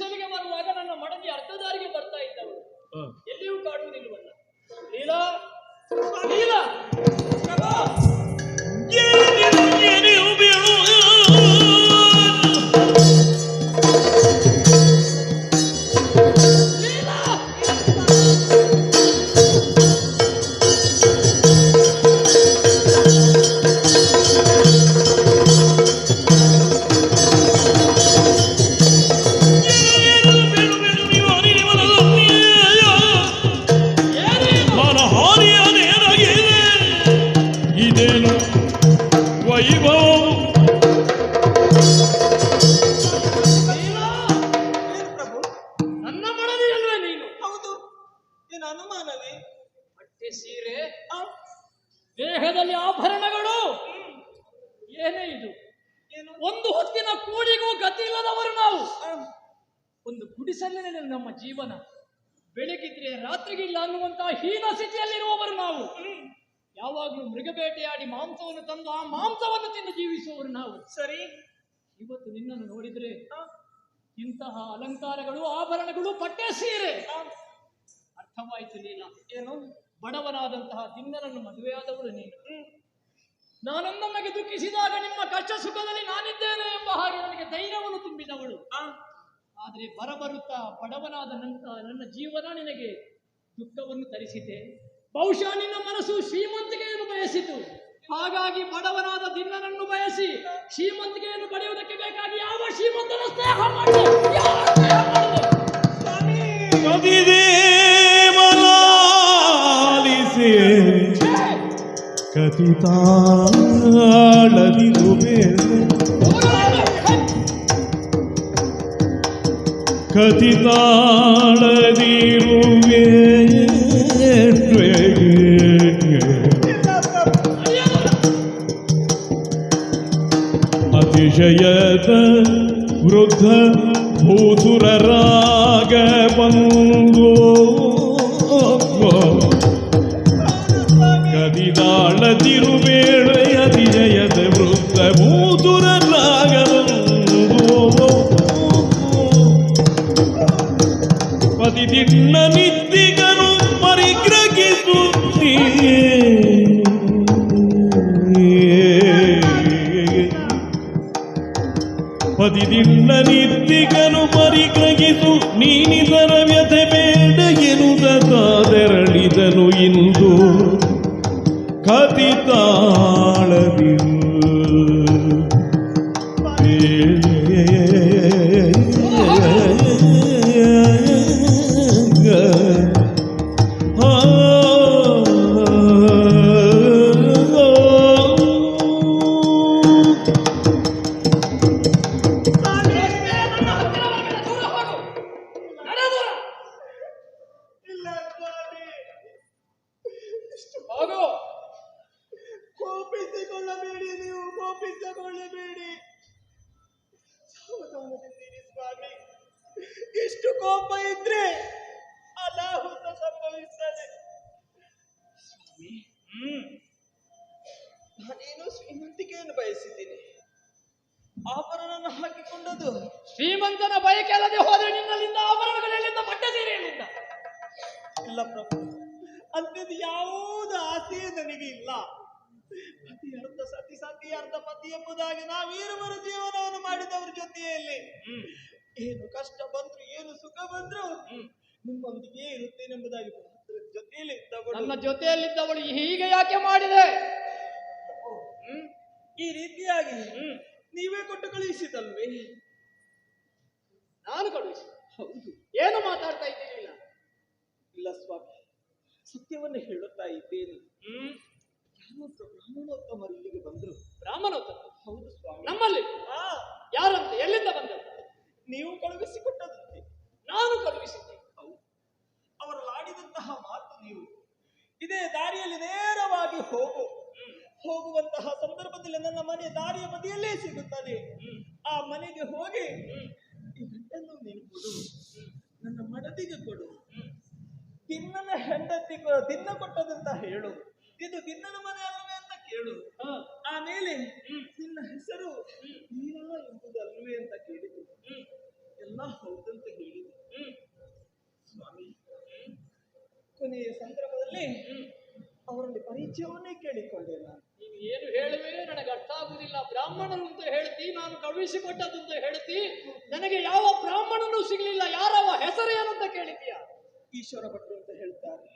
ಗುಡಿಸಲಿಗೆ ಬರುವಾಗ ನನ್ನ ಮಡದಿ ಅರ್ಧದಾರಿಗೆ ಬರ್ತಾ ಇದ್ದವಳು ಹ. ಎಲ್ಲಿಯೂ ಕಾಣುವುದಿಲ್ಲವಲ್ಲ ಲೀಲಾ ಲೀಲಾ ಹೊತ್ತಿನ ಕೂಡಿಗೂ ಗತಿ ಇಲ್ಲದವರು ನಾವು ಒಂದು ಗುಡಿಸಲಿನಲ್ಲಿ ನಮ್ಮ ಜೀವನ ಬೆಳಗಿದ್ರೆ ರಾತ್ರಿಗಿಲ್ಲ ಅನ್ನುವಂತಹ ಹೀನ ಸ್ಥಿತಿಯಲ್ಲಿರುವವರು ನಾವು. ಯಾವಾಗಲೂ ಮೃಗಬೇಟೆಯಾಡಿ ಮಾಂಸವನ್ನು ತಂದು ಆ ಮಾಂಸವನ್ನು ತಿಂದು ಜೀವಿಸುವವರು ನಾವು. ಸರಿ. ಇವತ್ತು ನಿನ್ನನ್ನು ನೋಡಿದ್ರೆ ಇಂತಹ ಅಲಂಕಾರಗಳು ಆಭರಣಗಳು ಪಟ್ಟೆ ಸೀರೆ. ಅರ್ಥವಾಯಿತು ನೀನು. ಏನು? ಬಡವನಾದಂತಹ ತಿನ್ನರನ್ನು ಮದುವೆಯಾದವರು ನೀನು. ನಾನೊಂದೊಮ್ಮೆಗೆ ದುಃಖಿಸಿದಾಗ ನಿಮ್ಮ ಕಷ್ಟ ಸುಖದಲ್ಲಿ ನಾನಿದ್ದೇನೆ ಎಂಬ ಹಾಗೆ ನನಗೆ ಧೈರ್ಯವನ್ನು ತುಂಬಿದವಳು. ಆದರೆ ಬರಬರುತ್ತಾ ಬಡವನಾದ ನಂತರ ನನ್ನ ಜೀವನ ನಿನಗೆ ದುಃಖವನ್ನು ತರಿಸಿದೆ. ಬಹುಶಃ ನಿನ್ನ ಮನಸ್ಸು ಶ್ರೀಮಂತಿಕೆಯನ್ನು ಬಯಸಿತು. ಹಾಗಾಗಿ ಬಡವನಾದ ದಿನ್ನನನ್ನು ಬಯಸಿ ಶ್ರೀಮಂತಿಕೆಯನ್ನು ಪಡೆಯುವುದಕ್ಕೆ ಬೇಕಾಗಿ ಯಾವ ಶ್ರೀಮಂತನ ಸ್ನೇಹ ಮಾಡಿದೆ കഥിതാളവിതുവേദം കഥിതാളതിരുവേ അതിശയത വൃദ്ധ ഭൂസുരരാഗ പങ്കോ ಪದಿದಿಣ್ಣ ನಿದ್ದಿಗನು ಪರಿಗ್ರಹಿಸು ನೀನಿದರ ಕೋಪಿಸಿಕೊಳ್ಳಬೇಡಿ ನೀವು ಕೋಪಿಸಿಕೊಳ್ಳಬೇಡಿ. ಸ್ವಾಮಿ ಇಷ್ಟು ಕೋಪ ಇದ್ರೆ ಅನಾಹುತ ಸಂಭವಿಸ್ತದೆ ಸ್ವಾಮಿ ನಾನೇನು ಶ್ರೀಮಂತಿಕೆಯನ್ನು ಬಯಸಿದ್ದೀನಿ. ಆಭರಣವನ್ನು ಹಾಕಿಕೊಂಡದ್ದು ಶ್ರೀಮಂತನ ಬಯಕೆ ಅಲ್ಲದೆ ಹೋದ್ರೆ ನಿನ್ನಲ್ಲಿಂದ ಆಭರಣಗಳೆಲ್ಲಿಂದ ಬಟ್ಟೆ ಸೀರೆಯಲ್ಲಿಂದ ಇಲ್ಲ ಪ್ರಭು ಅಂಥದ್ದು ಯಾವುದು ಆಸೆ ನನಗೆ ಇಲ್ಲ. ಪತಿ ಅರ್ಧ ಸತಿ ಸತಿ ಅರ್ಧ ಪತಿ ಎಂಬುದಾಗಿ ನಾವೀರುವರ ಜೀವನವನ್ನು ಮಾಡಿದವರ ಜೊತೆಯಲ್ಲಿ. ಏನು ಕಷ್ಟ ಬಂದ್ರು ಏನು ಸುಖ ಬಂದ್ರು ನಿಮ್ಮೊಂದಿಗೆ ಇರುತ್ತೇನೆ ಎಂಬುದಾಗಿ ಜೊತೆಯಲ್ಲಿ ಇದ್ದವಳು. ನನ್ನ ಜೊತೆಯಲ್ಲಿದ್ದವಳು ಹೀಗೆ ಯಾಕೆ ಮಾಡಿದೆ? ಈ ರೀತಿಯಾಗಿ ನೀವೇ ಕೊಟ್ಟು ಕಳುಹಿಸಿದಲ್ವೇ? ನಾನು ಕಳುಹಿಸಿ. ಹೌದು. ಏನು ಮಾತಾಡ್ತಾ ಇದ್ದೀನಿ ಇಲ್ಲ ಸ್ವಾಮಿ ಸತ್ಯವನ್ನ ಹೇಳುತ್ತಾ ಇದ್ದೇನೆ. ಹ್ಮ್. ಒಬ್ಬ ಬ್ರಾಹ್ಮಣೋತ್ತಮರು ಇಲ್ಲಿಗೆ ಬಂದ್ರು ಬ್ರಾಹ್ಮಣೋತ್ತ ಹೌದು ಸ್ವಾಮಿ. ನಮ್ಮಲ್ಲಿ ಯಾರಂತೆ ಎಲ್ಲಿಂದ ಬಂದರು? ನೀವು ಕಳುಹಿಸಿಕೊಟ್ಟದಂತೆ ನಾನು ಕಳುಹಿಸಿದ್ದೆ. ಹೌದು. ಅವರು ಆಡಿದಂತಹ ಮಾತು ನೀವು ಇದೇ ದಾರಿಯಲ್ಲಿ ನೇರವಾಗಿ ಹೋಗು. ಹೋಗುವಂತಹ ಸಂದರ್ಭದಲ್ಲಿ ನನ್ನ ಮನೆ ದಾರಿಯ ಬದಿಯಲ್ಲೇ ಸಿಗುತ್ತದೆ ಆ ಮನೆಗೆ ಹೋಗಿ ಗಂಟನ್ನು ನೀನು ಕೊಡು. ನನ್ನ ಮಡದಿಗೆ ಕೊಡು. ತಿನ್ನನ ಹೆಂಡತಿ ತಿನ್ನ ಕೊಟ್ಟದಂತ ಹೇಳು. ಇದು ತಿನ್ನನ ಮನೆ ಅಲ್ಲವೇ ಕೇಳು ಆಮೇಲೆ ನಿನ್ನ ಹೆಸರು ನೀನಾ ಎಂಬುದಲ್ವೇ ಅಂತ ಕೇಳಿದ್ರು. ಎಲ್ಲ ಹೌದಂತ ಹೇಳಿದ್ರು. ಸ್ವಾಮಿ. ಕೊನೆಯ ಸಂದರ್ಭದಲ್ಲಿ ಅವರಲ್ಲಿ ಪರಿಚಯವನ್ನೇ ಕೇಳಿಕೊಂಡೆ ನಾನು. ನೀನು ಏನು ಹೇಳುವೆ ನನಗೆ ಅರ್ಥ ಆಗುದಿಲ್ಲ ಬ್ರಾಹ್ಮಣರು ಅಂತ ಹೇಳ್ತಿ ನಾನು ಕಳುಹಿಸಿಕೊಟ್ಟದ್ದು ಅಂತ ಹೇಳ್ತಿ ನನಗೆ ಯಾವ ಬ್ರಾಹ್ಮಣನು ಸಿಗಲಿಲ್ಲ. ಯಾರವ ಹೆಸರು ಏನು ಅಂತ ಕೇಳಿದೀಯ? ಈಶ್ವರ ಭಟ್ರು ಅಂತ ಹೇಳ್ತಾರೆ.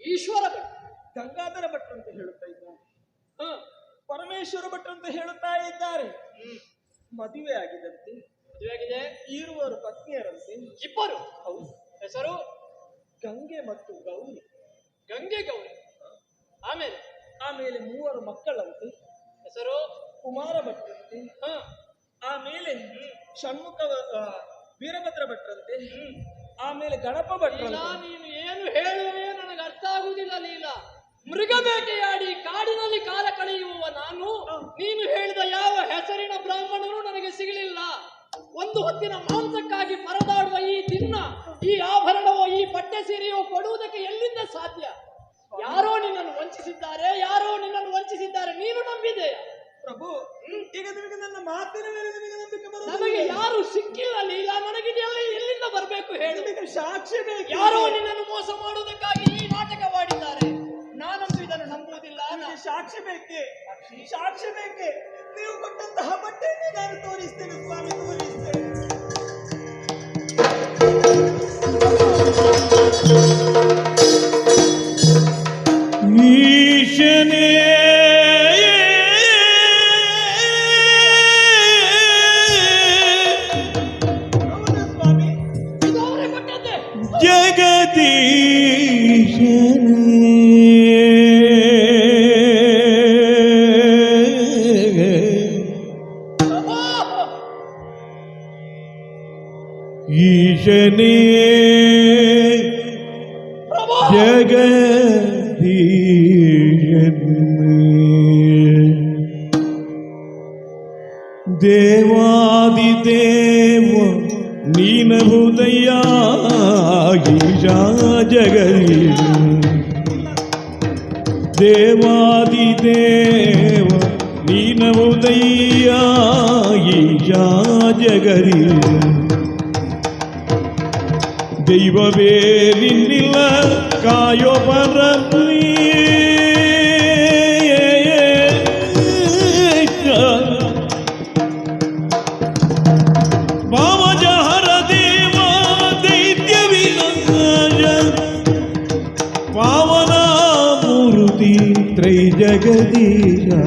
ಈಶ್ವರ ಭಟ್ ಗಂಗಾಧರ ಭಟ್ರು ಅಂತ ಹೇಳ್ತಾ ಇದ್ದಾರೆ. ಪರಮೇಶ್ವರ ಭಟ್ರು ಅಂತ ಹೇಳುತ್ತಾ ಇದ್ದಾರೆ. ಮದುವೆ ಆಗಿದಂತೆ ಮದುವೆಯಾಗಿದೆ ಇರುವರು ಪತ್ನಿಯರಂತೆ ಇಬ್ಬರು. ಹೌದು. ಹೆಸರು? ಗಂಗೆ ಮತ್ತು ಗೌರಿ. ಗಂಗೆ ಗೌರಿ. ಆಮೇಲೆ? ಆಮೇಲೆ ಮೂವರು ಮಕ್ಕಳಂತೆ. ಹೆಸರು? ಕುಮಾರ ಭಟ್ರಂತೆ. ಹ. ಆಮೇಲೆ ಷಣ್ಮುಖ ವೀರಭದ್ರ ಭಟ್ರಂತೆ. ಆಮೇಲೆ ಗಣಪ ಭಟ್ರ ನೀನು ಏನು ಹೇಳುವೆ ನನಗೆ ಅರ್ಥ ಆಗುದಿಲ್ಲ ಲೀಲಾ. ಮೃಗ ಬೇಟೆಯಾಡಿ ಕಾಡಿನಲ್ಲಿ ಕಾಲ ಕಳೆಯುವ ನಾನು ನೀನು ಹೇಳಿದ ಯಾವ ಹೆಸರಿನ ಬ್ರಾಹ್ಮಣರು ನನಗೆ ಸಿಗಲಿಲ್ಲ. ಒಂದು ಹೊತ್ತಿನ ಮಾಂಸಕ್ಕಾಗಿ ಪರದಾಡುವ ಈ ದಿನ ಈ ಆಭರಣವೋ ಈ ಬಟ್ಟೆ ಸೀರೆಯೋ ಕೊಡುವುದಕ್ಕೆ ಎಲ್ಲಿಂದ ಸಾಧ್ಯ? ಯಾರೋ ನಿನ್ನನ್ನು ವಂಚಿಸಿದ್ದಾರೆ ಯಾರೋ ನಿನ್ನನ್ನು ವಂಚಿಸಿದ್ದಾರೆ ನೀನು ನಂಬಿದೆ. ಪ್ರಭು ಈಗ ನಿಮಗೆ ನನ್ನ ಮಾತಿನ ಮೇಲೆ ನಿಮಗೆ ನಂಬಿಕೆ ನನಗೆ ಯಾರು ಸಿಕ್ಕಿಲ್ಲ ಲೀಲಾ ನನಗಿದೆಯಲ್ಲ ಎಲ್ಲಿಂದ ಬರಬೇಕು ಹೇಳು. ನಿಮಗೆ ಸಾಕ್ಷಿ ಬೇಕು. ಯಾರೋ ನಿನ್ನನ್ನು ಮೋಸ ಮಾಡುವುದಕ್ಕಾಗಿ ಈ ನಾಟಕವಾಡಿದ್ದಾರೆ ಸಾಕ್ಷಿ ಬೇಕೆ ಸಾಕ್ಷಿ ಬೇಕೆ ನೀವು ಕೊಟ್ಟಂತಹ ಬಟ್ಟೆಯನ್ನು ನಾನು ತೋರಿಸ್ತೇನೆ ಸ್ವಾಮಿ ತೋರಿಸ್ತೇನೆ ಈಶನೇ ಹೌದಾ ಸ್ವಾಮಿ ಇದು ಅವರೇ ಕೊಟ್ಟದ್ದೇ ಜಗದೀಶನೇ शनि जगदीशन। देवादिदेव नीन भूतया ईशा जगदीश देवादिदेव नीन भूतया ईशा जगदीश ദൈവവേരില്ല കായോ പറപ്പി ത്രീ ജഗദീരാ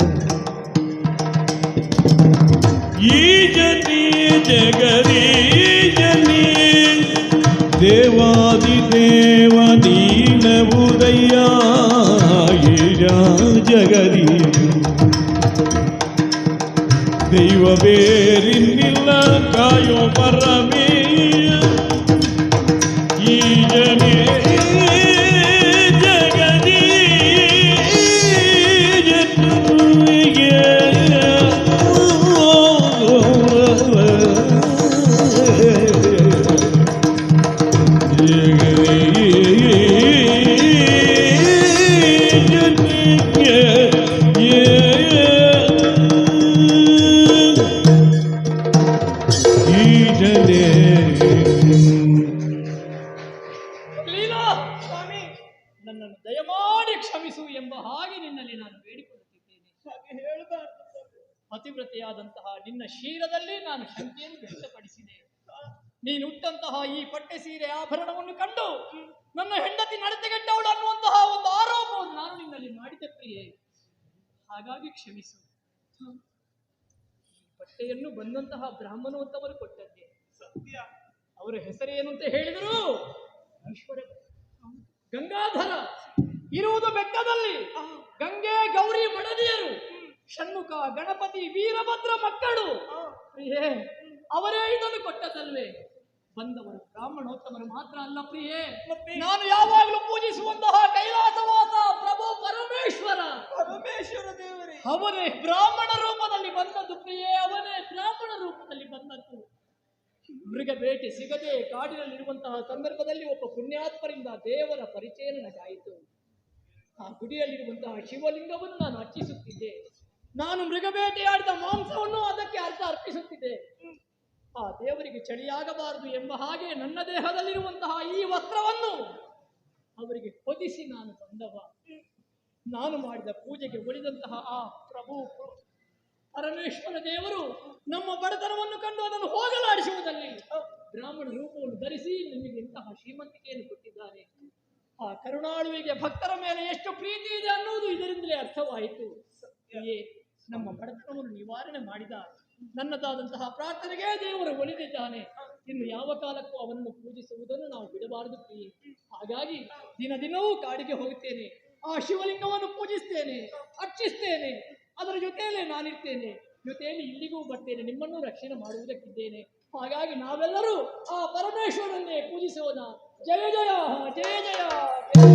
ജഗതി ദൈവവേരിന്നില്ല കായോ പറമേ? ಲೀಲಾ ಸ್ವಾಮಿ ನನ್ನನ್ನು ದಯಮಾಡಿ ಕ್ಷಮಿಸು ಎಂಬ ಹಾಗೆ ನಿನ್ನಲ್ಲಿ ನಾನು ಬೇಡಿಕೊಳ್ಳುತ್ತಿದ್ದೇನೆ. ಹಾಗೆ ಹೇಳಬಾರದು. ಪತಿವ್ರತೆಯಾದಂತಹ ನಿನ್ನ ಶೀಲದಲ್ಲಿ ನಾನು ಶಕ್ತಿಯನ್ನು ವ್ಯಕ್ತಪಡಿಸಿದೆ. ನೀನು ಉಟ್ಟಂತಹ ಈ ಪಟ್ಟೆ ಸೀರೆ ಆಭರಣವನ್ನು ಕಂಡು ನನ್ನ ಹೆಂಡತಿ ನಡತೆಗೆಟ್ಟವಳು ಅನ್ನುವಂತಹ ಒಂದು ಆರೋಪವನ್ನು ನಾನು ನಿನ್ನಲ್ಲಿ ಮಾಡಿದ ಪ್ರಿಯೆ ಹಾಗಾಗಿ ಕ್ಷಮಿಸು. ಈ ಬಟ್ಟೆಯನ್ನು ಬಂದಂತಹ ಬ್ರಾಹ್ಮಣವಂತವರು ಕೊಟ್ಟದ್ದೇ. ಸತ್ಯ. ಅವರ ಹೆಸರೇನು ಅಂತ ಹೇಳಿದರು ಈಶ್ವರ ಗಂಗಾಧರ ಇರುವುದು ಬೆಟ್ಟದಲ್ಲಿ. ಗಂಗೆ ಗೌರಿ ಮಡದಿಯರು. ಷಣ್ಮುಖ ಗಣಪತಿ ವೀರಭದ್ರ ಮಕ್ಕಳು. ಪ್ರಿಯೇ ಅವರೇ ಇದನ್ನು ಕೊಟ್ಟದಲ್ಲೇ ಬಂದವರು ಬ್ರಾಹ್ಮಣೋತ್ತಮರು ಮಾತ್ರ ಅಲ್ಲ ಪ್ರಿಯೇ. ನಾನು ಯಾವಾಗಲೂ ಪೂಜಿಸುವಂತಹ ಕೈಲಾಸವಾಸ ಪ್ರಭು ಪರಮೇಶ್ವರ. ಪರಮೇಶ್ವರ ದೇವರೇ. ಅವನೇ ಬ್ರಾಹ್ಮಣ ರೂಪದಲ್ಲಿ ಬಂದದ್ದು ಪ್ರಿಯೇ ಅವನೇ ಬ್ರಾಹ್ಮಣ ರೂಪದಲ್ಲಿ ಬಂದದ್ದು. ಮೃಗ ಬೇಟೆ ಸಿಗದೆ ಕಾಡಿನಲ್ಲಿರುವಂತಹ ಸಂದರ್ಭದಲ್ಲಿ ಒಬ್ಬ ಪುಣ್ಯಾತ್ಮರಿಂದ ದೇವರ ಪರಿಚಯ ನನಗಾಯಿತು. ಆ ಗುಡಿಯಲ್ಲಿರುವಂತಹ ಶಿವಲಿಂಗವನ್ನು ನಾನು ಅರ್ಚಿಸುತ್ತಿದ್ದೆ. ನಾನು ಮೃಗ ಬೇಟೆಯಾಡಿದ ಮಾಂಸವನ್ನು ಅದಕ್ಕೆ ಅರ್ಥ ಅರ್ಪಿಸುತ್ತಿದ್ದೆ. ಆ ದೇವರಿಗೆ ಚಳಿಯಾಗಬಾರದು ಎಂಬ ಹಾಗೆ ನನ್ನ ದೇಹದಲ್ಲಿರುವಂತಹ ಈ ವಸ್ತ್ರವನ್ನು ಅವರಿಗೆ ಹೊದಿಸಿ ನಾನು ಬಂದವ ನಾನು ಮಾಡಿದ ಪೂಜೆಗೆ ಉಳಿದಂತಹ ಆ ಪ್ರಭು ಪರಮೇಶ್ವರ ದೇವರು ನಮ್ಮ ಬಡತನವನ್ನು ಕಂಡು ಅದನ್ನು ಹೋಗಲಾಡಿಸುವುದಲ್ಲಿ ಬ್ರಾಹ್ಮಣ ರೂಪವನ್ನು ಧರಿಸಿ ನಿಮಗೆ ಇಂತಹ ಶ್ರೀಮಂತಿಕೆಯನ್ನು ಕೊಟ್ಟಿದ್ದಾನೆ. ಆ ಕರುಣಾಳುವಿಗೆ ಭಕ್ತರ ಮೇಲೆ ಎಷ್ಟು ಪ್ರೀತಿ ಇದೆ ಅನ್ನುವುದು ಇದರಿಂದಲೇ ಅರ್ಥವಾಯಿತು. ನಮ್ಮ ಬಡತನವನ್ನು ನಿವಾರಣೆ ಮಾಡಿದ ನನ್ನದಾದಂತಹ ಪ್ರಾರ್ಥನೆಗೆ ದೇವರು ಒಲಿದಿದ್ದಾನೆ. ಇನ್ನು ಯಾವ ಕಾಲಕ್ಕೂ ಅವನನ್ನು ಪೂಜಿಸುವುದನ್ನು ನಾವು ಬಿಡಬಾರದು ಪ್ರಿಯೆ. ಹಾಗಾಗಿ ದಿನ ದಿನವೂ ಕಾಡಿಗೆ ಹೋಗುತ್ತೇನೆ. ಆ ಶಿವಲಿಂಗವನ್ನು ಪೂಜಿಸ್ತೇನೆ, ಅರ್ಚಿಸ್ತೇನೆ. ಅದರ ಜೊತೆಯಲ್ಲೇ ನಾನಿರ್ತೇನೆ. ಜೊತೆಯಲ್ಲಿ ಇಲ್ಲಿಗೂ ಬರ್ತೇನೆ. ನಿಮ್ಮನ್ನು ರಕ್ಷಣೆ ಮಾಡುವುದಕ್ಕಿದ್ದೇನೆ. ಹಾಗಾಗಿ ನಾವೆಲ್ಲರೂ ಆ ಪರಮೇಶ್ವರನ್ನೇ ಪೂಜಿಸೋಣ. ಜಯ ಜಯ ಜಯ ಜಯ. ಜಯ